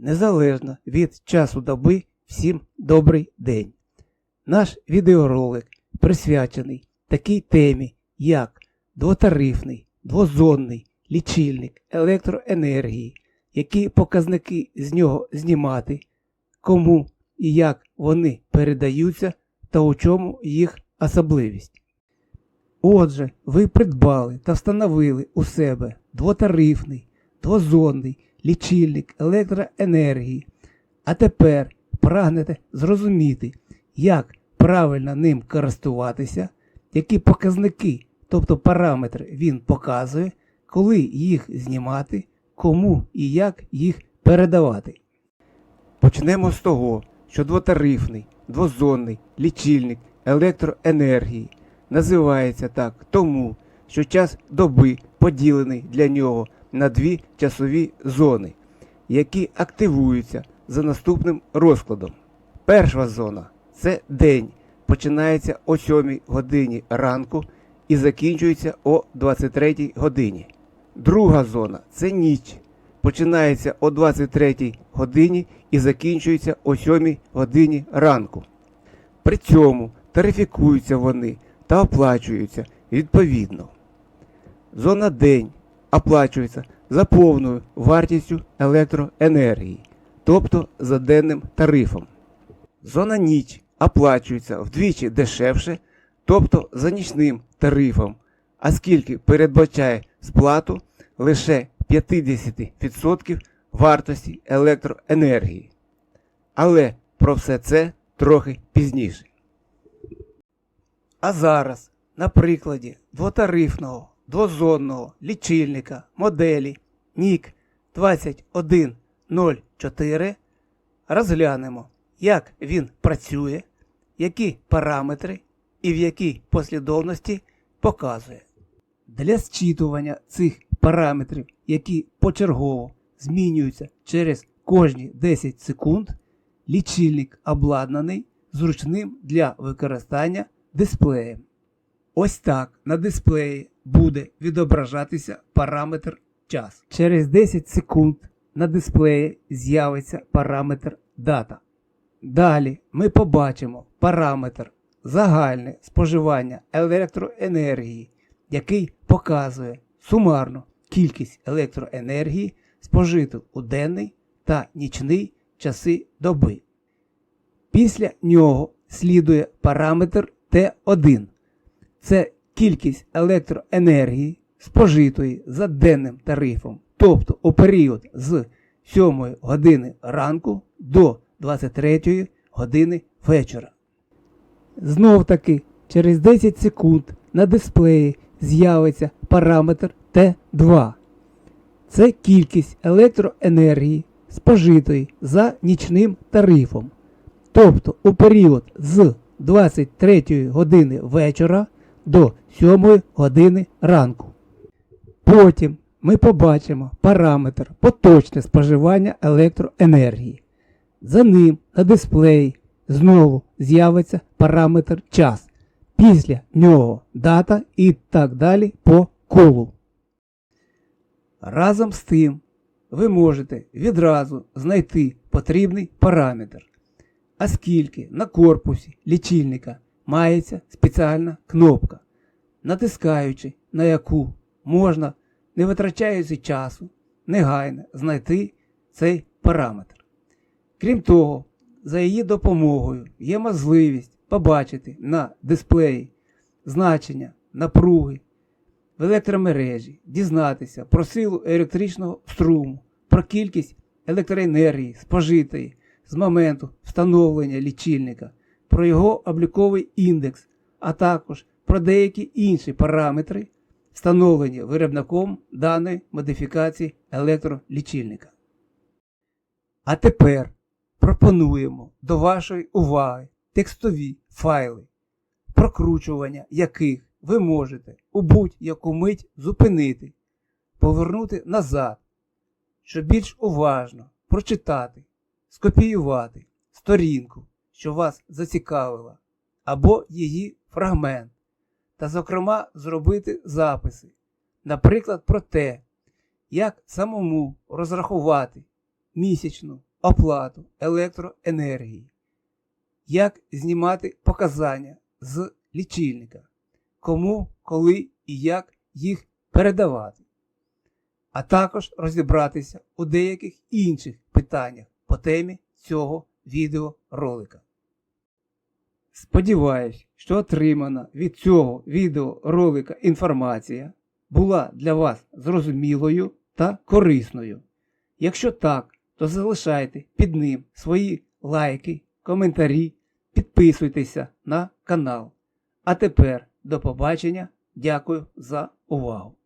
незалежно від часу доби, всім добрий день. Наш відеоролик присвячений такій темі, як двотарифний, двозонний лічильник електроенергії, які показники з нього знімати, кому і як вони передаються та у чому їх особливість. Отже, ви придбали та встановили у себе двотарифний, двозонний лічильник електроенергії, а тепер прагнете зрозуміти, як правильно ним користуватися, які показники, тобто параметри він показує, коли їх знімати, кому і як їх передавати. Почнемо з того, що двотарифний, двозонний лічильник електроенергії називається так тому, що час доби поділений для нього на дві часові зони, які активуються за наступним розкладом. Перша зона це день, починається о 7 годині ранку і закінчується о 23 годині. Друга зона це ніч, починається о 23 годині і закінчується о 7 годині ранку. При цьому тарифікуються вони та оплачуються відповідно. Зона день оплачується за повною вартістю електроенергії, тобто за денним тарифом. Зона ніч оплачується вдвічі дешевше, тобто за нічним тарифом, оскільки передбачає сплату лише 50% вартості електроенергії. Але про все це трохи пізніше. А зараз, на прикладі двотарифного двозонного лічильника моделі NIC 2104 розглянемо, як він працює, які параметри і в якій послідовності показує. Для зчитування цих параметрів, які почергово змінюються через кожні 10 секунд, лічильник обладнаний зручним для використання дисплеєм. Ось так на дисплеї буде відображатися параметр час. Через 10 секунд на дисплеї з'явиться параметр дата. Далі ми побачимо параметр загальне споживання електроенергії, який показує сумарну кількість електроенергії, спожиту у денний та нічний часи доби. Після нього слідує параметр Т1. Це кількість електроенергії, спожитої за денним тарифом, тобто у період з 7 години ранку до 23 години вечора. Знов таки, через 10 секунд на дисплеї з'явиться параметр Т2. Це кількість електроенергії, спожитої за нічним тарифом. Тобто у період з 23 години вечора до 7 години ранку. Потім ми побачимо параметр поточне споживання електроенергії. За ним на дисплеї знову з'явиться параметр час. Після нього дата і так далі по колу. Разом з тим ви можете відразу знайти потрібний параметр, оскільки на корпусі лічильника мається спеціальна кнопка, натискаючи на яку можна, не витрачаючи часу, негайно знайти цей параметр. Крім того, за її допомогою є можливість побачити на дисплеї значення напруги в електромережі, дізнатися про силу електричного струму, про кількість електроенергії спожитої з моменту встановлення лічильника, про його обліковий індекс, а також про деякі інші параметри, встановлені виробником даної модифікації електролічильника. А тепер пропонуємо до вашої уваги текстові файли, прокручування яких ви можете у будь-яку мить зупинити, повернути назад, щоб більш уважно прочитати, скопіювати сторінку, що вас зацікавила, або її фрагмент, та, зокрема, зробити записи, наприклад, про те, як самому розрахувати місячну оплату електроенергії, як знімати показання з лічильника, кому, коли і як їх передавати, а також розібратися у деяких інших питаннях по темі цього відеоролика. Сподіваюсь, що отримана від цього відеоролика інформація була для вас зрозумілою та корисною. Якщо так, то залишайте під ним свої лайки, коментарі, підписуйтеся на канал. А тепер до побачення. Дякую за увагу!